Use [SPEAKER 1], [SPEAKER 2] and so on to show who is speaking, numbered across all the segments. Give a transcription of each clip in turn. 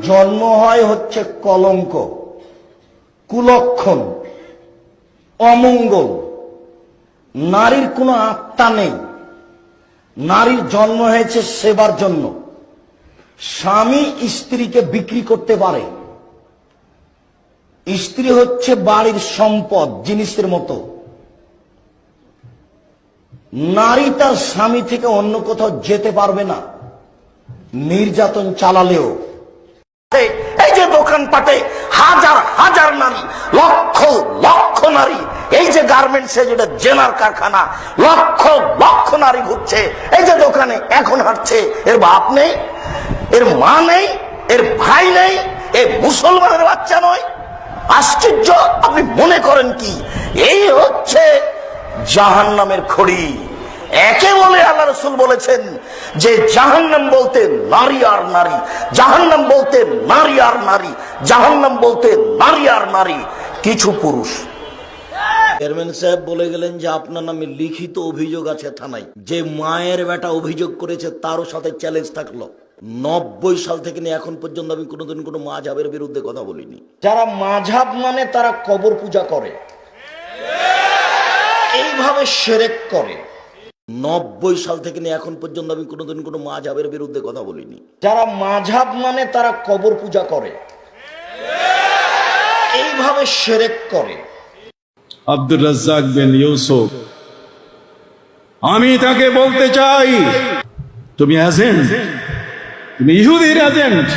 [SPEAKER 1] জন্ম হয় হচ্ছে কলঙ্ক, কুলক্ষণ, অমঙ্গল। নারীর কোনো আত্মা নেই। নারীর জন্ম হয়েছে সেবার জন্য। স্বামী স্ত্রীকে বিক্রি করতে পারে। স্ত্রী হচ্ছে বাড়ির সম্পদ, জিনিসের মতো। নারী তার স্বামী থেকে অন্য কোথাও যেতে পারবে না। নির্যাতন চালালেও। দোকানপাটে হাজার হাজার নারী, লক্ষ লক্ষ নারী, এই যে গার্মেন্টসে যেটা জেনার কারখানা, লক্ষ লক্ষ নারী ঘুরছে, এই যে দোকানে এখন হাঁটছে, এর বাপ নেই, এর মা নেই, এর ভাই নেই, এ মুসলমানের বাচ্চা নয়। আশ্চর্য, আপনি মনে করেন কি? এই হচ্ছে জাহান নামের খড়ি। একে বলে আল্লাহ রসুল বলেছেন যে জাহান্নাম বলতে নারী আর নারী, জাহান্নাম বলতে নারী আর নারী, জাহান্নাম বলতে নারী আর নারী, কিছু পুরুষ। সাহেব বলে গেলেন যে আপনার নামে লিখিত অভিযোগ আছে থানায়। যে মায়ের বেটা অভিযোগ করেছে তারও সাথে চ্যালেঞ্জ থাকল। নব্বই সাল থেকে নিয়ে এখন পর্যন্ত আমি কোনোদিন কোনো মাঝাবের বিরুদ্ধে কথা বলিনি। যারা মাঝাব মানে তারা কবর পূজা করে। এইভাবে সেরেক করে। নব্বই সাল থেকে নিয়ে এখন পর্যন্ত আমি কোনোদিন কোনো মাঝাবের বিরুদ্ধে কথা বলিনি। যারা মাঝাব মানে তারা কবর পূজা করে। এইভাবে সেরেক করে।
[SPEAKER 2] আব্দুর রাজ্জাক বিন ইউসুফ আমি তাকে বলতে চাই তুমি এজেন্ট তুমি ইহুদির এজেন্ট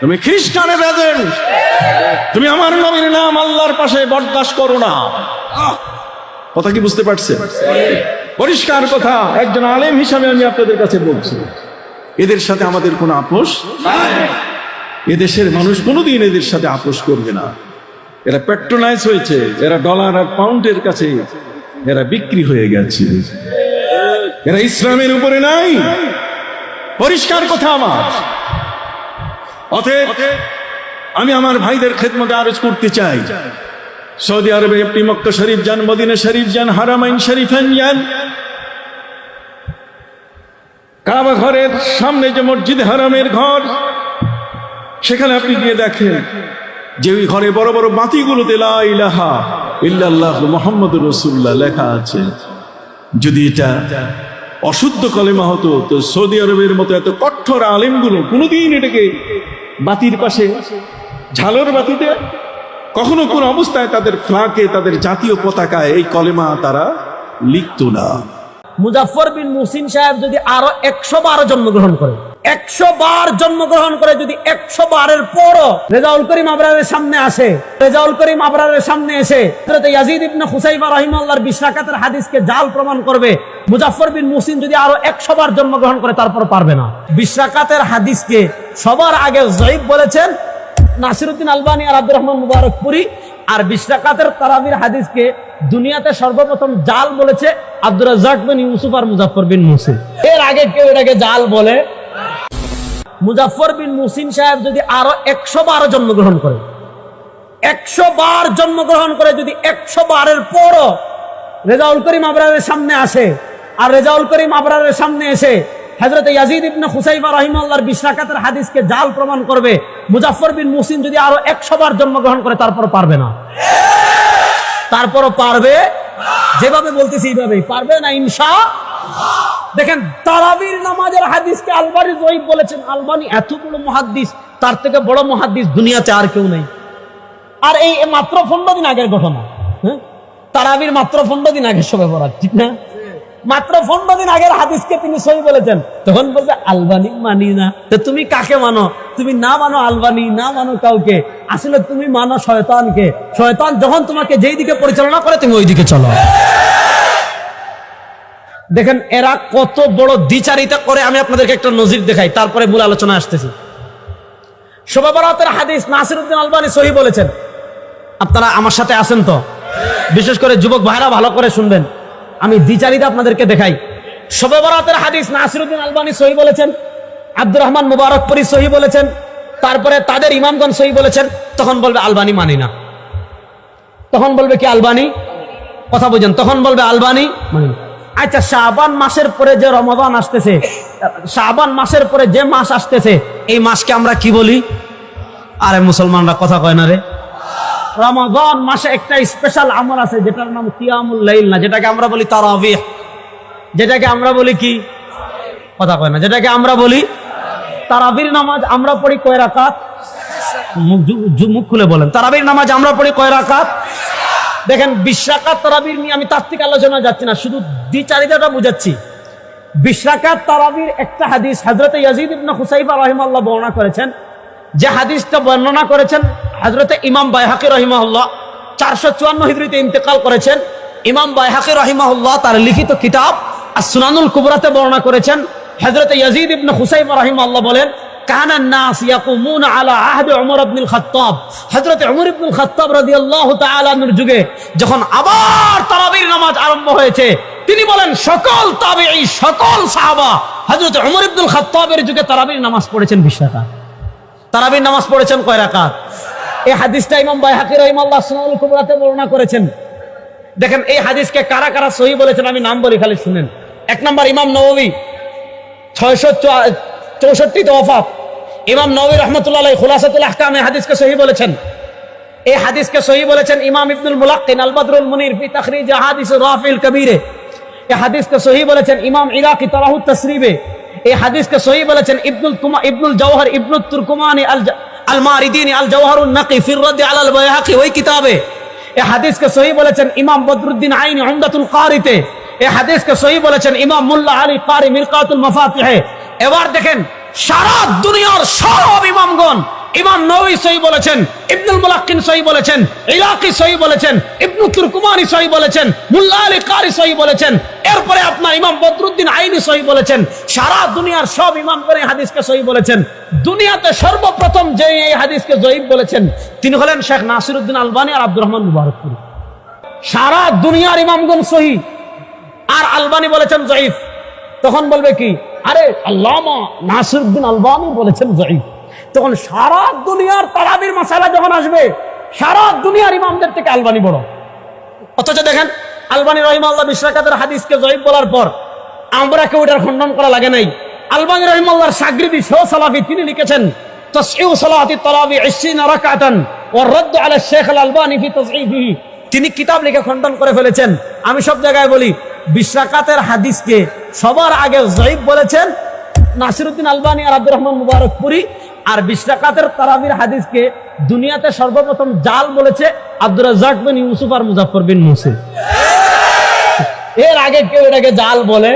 [SPEAKER 2] তুমি খ্রিস্টানের এজেন্ট তুমি আমার নবীর নাম আল্লাহর পাশে বরদাস্ত করো না। কথা কি বুঝতে পারছেন? পরিষ্কার কথা, একজন আলেম হিসাবে আমি আপনাদের কাছে বলছি। এদের সাথে আমাদের কোনো আপোষ এদেশের মানুষ কোনোদিন এদের সাথে আপোষ করবে না। এরা পেট্রোনাইজ হয়েছে, এরা ডলার আর পাউন্ডের কাছে এরা বিক্রি হয়ে গেছে। এরা ইসলামের উপরে নাই। পরিষ্কার কথা আমার। অতএব, আমি আমার ভাইদের খেদমতে আরজ করতে চাই। সৌদি আরবে আপনি মক্কা শরীফ যান, মদিনা শরীফ যান, হারামাইন শরীফান যান। কাবা ঘরের সামনে যে মসজিদ হারামের ঘর, সেখানে আপনি গিয়ে দেখেন যে ওই ঘরে বড় বড় বাতিগুলোতে লা ইলাহা ইল্লাল্লাহ মোহাম্মদ রসুল্লাহ লেখা আছে। যদি এটা অশুদ্ধ কলেমা হতো, তো সৌদি আরবের মতো এত কঠোর আলেমগুলো কোনোদিন এটাকে বাতির পাশে, ঝালর বাতিতে কখনো কোন অবস্থায় তাদের ফ্লাকে তাদের জাতীয় পতাকায় এই কলেমা তারা লিখতো না।
[SPEAKER 3] মুজাফর বিন মুসিন সাহেব যদি আরও একশো বার জন্মগ্রহণ করে, একশো বার জন্মগ্রহণ করে যদি একশো বারের পরও রেজাউল করিম আবরারের সামনে আসে, রেজাউল করিম আবরারের সামনে এসে ইয়াজিদ ইবনে হুসাইবা বিশরাকাতের হাদিসকে জাল প্রমাণ করবে মুজাফর বিন মুসিন যদি আরও একশো বার জন্মগ্রহণ করে তারপর পারবে না। বিশরাকাতের হাদিসকে সবার আগে জয়ীব বলেছেন নাসিরুদ্দিন আলবানী আর আব্দুর রহমান মুবারকপুরি আর বিশরাকাতের তারাবির হাদিসকে দুনিয়াতে সর্বপ্রথম জাল বলেছে আব্দুর রাজ্জাক বিন ইউসুফ আর মুজাফর বিন মুসিন এর আগে কেউ এটাকে জাল বলে। মুজাফর বিন মুসিন সাহেব যদি আরও একশো বার জন্মগ্রহণ করে, একশো বার জন্মগ্রহণ করে যদি একশো বারের পরও রেজাউল করিম আবরারের সামনে আসে আর রেজাউল করিম আবরারের সামনে এসে হজরত ইয়াজিদ ইবনে হুসাইবা রহিমাল্লাহর বিশরাকাতের হাদিসকে জাল প্রমাণ করবে মুজাফর বিন মুসিন যদি আরও একশো বার জন্মগ্রহণ করে তারপর পারবে না। তারপরও পারবে? যেভাবে বলতেছি এইভাবেই। পারবে না, ইনশা দেখেন, তারাবির নামাজের হাদিসকে আলবানি জয়ীব বলেছেন। আলবানি এত বড় মহাদ্দিস, তার থেকে বড় মহাদ্দিস দুনিয়াতে আর কেউ নেই। আর এই মাত্র পনেরো দিন আগের ঘটনা হ্যাঁ? তারাবির মাত্র পনেরো দিন আগের সবে বরাত, ঠিক না? মাত্র পনেরো দিন আগের হাদিসকে তিনি সই বলেছেন। তখন বলছে, আলবানি মানি না। তুমি কাকে মানো? তুমি না মানো আলবানি, না মানো কাউকে, আসলে তুমি মানো শয়তানকে। শয়তান যখন তোমাকে যেই দিকে পরিচালনা করে, তুমি ওই দিকে চলো। দেখেন, এরা কত বড় দ্বিচারিতা করে আমি আপনাদেরকে একটা নজির দেখাই, তারপরে মূল আলোচনা আসতেছি। শোভা বরাতের হাদিস নাসিরুদ্দিন আলবানি সহি বলেছেন। আপনারা আমার সাথে আছেন তো? বিশেষ করে যুবক ভাইরা ভালো করে শুনবেন। আমি দ্বিচারিতা আপনাদেরকে দেখাই। শোভা বরাতের হাদিস নাসিরুদ্দিন আলবানি সহি বলেছেন আব্দুর রহমান মুবারকপুরি সহি বলেছেন, তারপরে তাদের ইমামগণ সহি বলেছেন, তখন বলবে আলবানি মানি না। তখন বলবে কি আলবানি? কথা বুঝেন, তখন বলবে আলবানি মানি। আচ্ছা শাবান মাসের পরে যে রমাদান আসতেছে, শাবান মাসের পরে যে মাস আসতেছে, এই মাসকে আমরা কি বলি? আরে মুসলমানরা কথা কয় না রে। রমাদান মাসে একটা স্পেশাল আমল আছে, যেটার নাম কিয়ামুল লাইল না, যেটাকে আমরা বলি তারাবিহ। যেটাকে আমরা বলি কি? কথা কয় না, যেটাকে আমরা বলি তারাবির নামাজ আমরা পড়ি কয় রাকাত? মুখ খুলে বলেন। তারাবির নামাজ আমরা পড়ি কয় রাকাত? দেখেন বিশ্বাকাত তারাবির নিয়ে আমি তাত্ত্বিক আলোচনা যাচ্ছি না, শুধু দ্বিচারিতাটা বুঝাচ্ছি। বিশ্বাকাত তারাবির একটা হাদিস হজরত ইয়াজিদ ইবনে হুসাইফা রহিমাল্লাহ বর্ণনা করেছেন। যে হাদিসটা বর্ণনা করেছেন হজরতে ইমাম বাইহাকি রহিমাহুল্লাহ, চারশো চুয়ান্ন হিজড়িতে ইন্তেকাল করেছেন। ইমাম বাইহাকি রহিমাহুল্লাহ তার লিখিত কিতাব আর সুনানুল কুবরাতে বর্ণনা করেছেন। হজরত ইয়াজিদ ইবনে হুসাইম রাহিম আল্লাহ বলেন কানান নাস ইয়াকুমুন আলা আহদ ওমর ইবনুল খাত্তাব হযরত ওমর ইবনুল খাত্তাব রাদিয়াল্লাহু তাআলা নূর যুগে যখন আবার তারাবির নামাজ আরম্ভ হয়েছে, তিনি বলেন, সকল তাবেঈ, সকল সাহাবা, হযরত ওমর ইবনুল খাত্তাবের যুগে তারাবির নামাজ পড়েছেন 20 রাকাত। তারাবির নামাজ পড়েছেন কয় রাকাত? এই হাদিসটা ইমাম বাইহাকি রাহিমাল্লাহ সুনানুল কুবরাতে বর্ণনা করেছেন। দেখেন, এই হাদিসকে কারা কারা সহি বলেছেন আমি নাম বলি, খালি শুনেন। এক নম্বর ইমাম নবী ছয়শো চৌষট্টি ইমাম নবী রহমতুল্লাহ খুলাসাতুল আহকামে হাদিসকে সহি বলেছেন। এই হাদিসকে সহি বলেছেন ইমাম ইবনুল মুলাক্কিন আল বদরুল মুনির ফি তাখরিজ হাদিস রাফিল কবিরে। এই হাদিসকে সহি বলেছেন ইমাম ইরাকি তারাহু তসরিবে। এই হাদিসকে সহি বলেছেন ইবনুল কুমা ইবনুল জওহর ইবনুল তুরকুমানি আল আল মারিদিনি আল জওহরুন নাকি ফির রদ্দ আল আল বাইহাকি ওই কিতাবে। এই হাদিসকে সহি বলেছেন ইমাম বদরুদ্দিন আইনি উমদাতুল কারিতে। এই হাদিসকে সহি বলেছেন ইমাম মুল্লা আলী কারি মিরকাতুল মাফাতিহে। এবার দেখেন, সারা দুনিয়ার সব ইমামগণ, ইমাম নবী সহি বলেছেন, ইবনুল মুলাক্কিন সহি বলেছেন, ইলাকি সহি বলেছেন, ইবনু তুরকুমানি সহি বলেছেন, মুল্লা আলী কারি সহি বলেছেন, এরপরে আপনার ইমাম বদরুদ্দিন আইনি সহি বলেছেন, সারা দুনিয়ার সব ইমাম করে হাদিসকে সহি বলেছেন। দুনিয়াতে সর্বপ্রথম যে এই হাদিসকে জয়ীব বলেছেন, তিনি হলেন শেখ নাসিরউদ্দিন আলবানি আর আব্দুর রহমান মুবারকপুরি। সারা দুনিয়ার ইমামগণ সহি। আর আলবানি বলেছেন জয়ীফ। তখন বলবে কি? আরে আল্লামা নাসিরুদ্দিন আলবানি বলেছেন জয়ীফ। তখন সারা দুনিয়ার তারাবির মাসালা যখন আসবে, সারা দুনিয়ার ইমামদের থেকে আলবানি বড়। অথচ দেখেন, আলবানি রহিম রহিমাল্লাহ বিশ্বকাতের হাদিসকে জয়ীব বলার পর আমরা কেউ এটার খণ্ডন করা লাগে নাই। আলবানি রহিমাল্লাহর সাগরিদি সহ সালাফি তিনি লিখেছেন তসইউ সালাতি তালাবি ইসিন রাকাতান ও রদ্দ আলা শেখ আল আলবানি ফি তসঈফিহি। তিনি কিতাব লিখে খণ্ডন করে ফেলেছেন। আমি সব জায়গায় বলি বিশ্বাকাতের হাদিসকে সবার আগে জয়ীব বলেছেন নাসিরুদ্দিন আলবানি আর আব্দুর রহমান মুবারকপুরি, আর বিশ্বাকাতের তারাবির হাদিসকে দুনিয়াতে সর্বপ্রথম জাল বলেছে আব্দুর রাজাক বিন ইউসুফ আর মুজাফর বিন মুসিদ এর আগে কেউ এটাকে জাল বলে